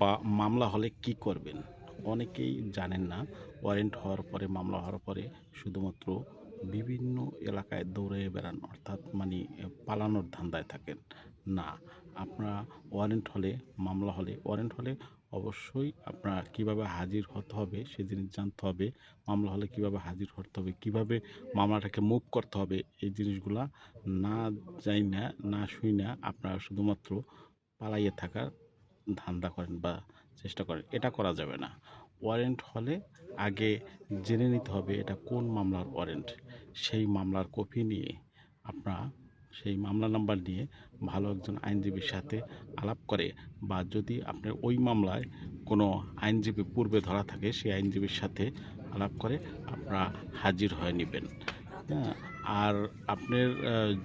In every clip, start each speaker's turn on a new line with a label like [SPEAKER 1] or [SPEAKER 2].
[SPEAKER 1] বা মামলা হলে কি করবেন? অনেকেই জানেন না ওয়ারেন্ট হওয়ার পরে, মামলা হওয়ার পরে শুধুমাত্র বিভিন্ন এলাকায় দৌড়ে বেড়ান, অর্থাৎ মানে পালানোর ধান্দায় থাকেন। না, আপনারা ওয়ারেন্ট হলে, মামলা হলে ওয়ারেন্ট হলে অবশ্যই আপনার কীভাবে হাজির হতে হবে সে জিনিস জানতে হবে, মামলা হলে কীভাবে হাজির হতে হবে, কীভাবে মামলাটাকে মুভ করতে হবে, এই জিনিসগুলা না যাই না না শুই না আপনারা শুধুমাত্র পালাইয়ে থাকার ধান্দা করেন বা চেষ্টা করেন, এটা করা যাবে না। ওয়ারেন্ট হলে আগে জেনে নিতে হবে এটা কোন মামলার ওয়ারেন্ট। সেই মামলার কপি নিয়ে আপনারা, সেই মামলা নাম্বার নিয়ে ভালো একজন আইনজীবীর সাথে আলাপ করে বা যদি আপনার ওই মামলায় কোনো আইনজীবী পূর্বে ধরা থাকে, সেই আইনজীবীর সাথে আলাপ করে আপনারা হাজির হয়ে নেবেন। হ্যাঁ আর আপনার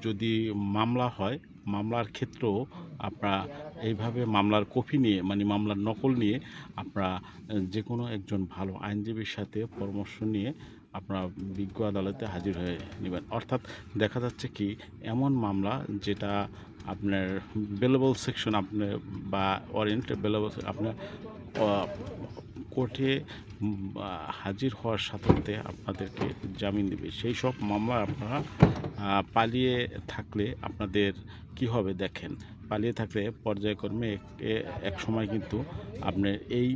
[SPEAKER 1] যদি মামলা হয়, মামলার ক্ষেত্রেও আপনারা এইভাবে মামলার কপি নিয়ে মানে মামলার নকল নিয়ে আপনারা যে কোনো একজন ভালো আইনজীবীর সাথে পরামর্শ নিয়ে আপনারা বিজ্ঞ আদালতে হাজির হয়ে নেবেন। অর্থাৎ দেখা যাচ্ছে কি, এমন মামলা যেটা আপনার বেলেবল সেকশন আপনার বা ওয়ারেন্ট বেলেবল আপনার কোর্টে হাজির হওয়ার সাথে আপনাদেরকে জামিন দেবে। সেই সব মামলা আপনারা পালিয়ে থাকলে আপনাদের কি হবে দেখেন। পালিয়ে থাকলে পর্যায়ক্রমে এক- সময় কিন্তু আপনার এই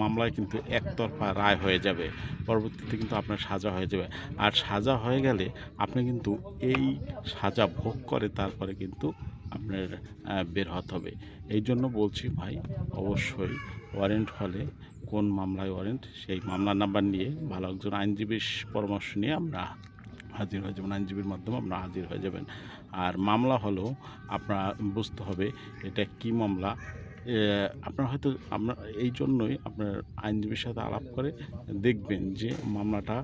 [SPEAKER 1] মামলায় কিন্তু একতরফা রায় হয়ে যাবে। পরবর্তীতে কিন্তু আপনার সাজা হয়ে যাবে। আর সাজা হয়ে গেলে আপনি কিন্তু এই সাজা ভোগ করে তারপরে কিন্তু আপনার বের হতে হবে। এই জন্য বলছি ভাই, অবশ্যই ওয়ারেন্ট হলে, কোন মামলায় ওয়ারেন্ট সেই মামলার নাম্বার নিয়ে ভালো একজন আইনজীবীর পরামর্শ নিয়ে আমরা হাজির হয়ে যাবেন আইনজীবীর মাধ্যমে আপনারা হাজির হয়ে যাবেন। আর মামলা হলেও আপনার বুঝতে হবে এটা কি মামলা। আপনার হয়তো আপনার এই জন্যই আপনার আইনজীবীর সাথে আলাপ করে দেখবেন যে মামলাটা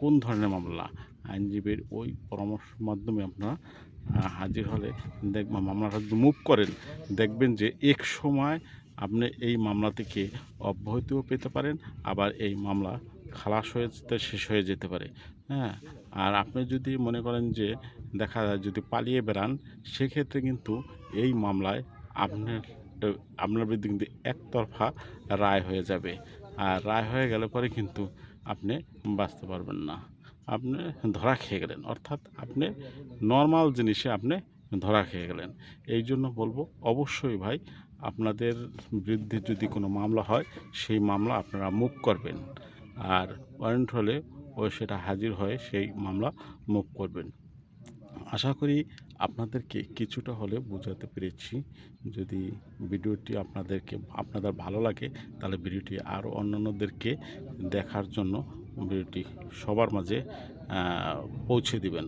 [SPEAKER 1] কোন ধরনের মামলা। আইনজীবীর ওই পরামর্শ মাধ্যমে আপনারা হাজির হলে দেখবেন মামলাটা যদি মুভ করেন। দেখবেন যে এক সময় আপনি এই মামলা থেকে অব্যাহতিও পেতে পারেন, আবার এই মামলা খালাস হয়ে যেতে, শেষ হয়ে যেতে পারে। হ্যাঁ? আর আপনি যদি মনে করেন যে দেখা যায় যদি পালিয়ে বেড়ান, সেক্ষেত্রে কিন্তু এই মামলায় আপনার আপনার বিরুদ্ধে কিন্তু একতরফা রায় হয়ে যাবে। আর রায় হয়ে গেলে পরে কিন্তু আপনি বাঁচতে পারবেন না। আপনি ধরা খেয়ে গেলেন। অর্থাৎ আপনি নর্মাল জিনিসে আপনি ধরা খেয়ে গেলেন। এই জন্য বলব, অবশ্যই ভাই, আপনাদের বিরুদ্ধে যদি কোনো মামলা হয়, সেই মামলা আপনারা মুভ করবেন। আর ওয়ারেন্ট হলে ও সেটা হাজির হয়ে সেই মামলা মুভ করবেন। আশা করি আপনাদেরকে কিছুটা হলে বোঝাতে পেরেছি। যদি ভিডিওটি আপনাদেরকে, আপনাদের ভালো লাগে, তাহলে ভিডিওটি আরও অন্যান্যদেরকে দেখার জন্য ভিডিওটি সবার মাঝে পৌঁছে দিবেন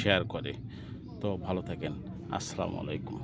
[SPEAKER 1] শেয়ার করে। তো ভালো থাকেন। আসসালামু আলাইকুম।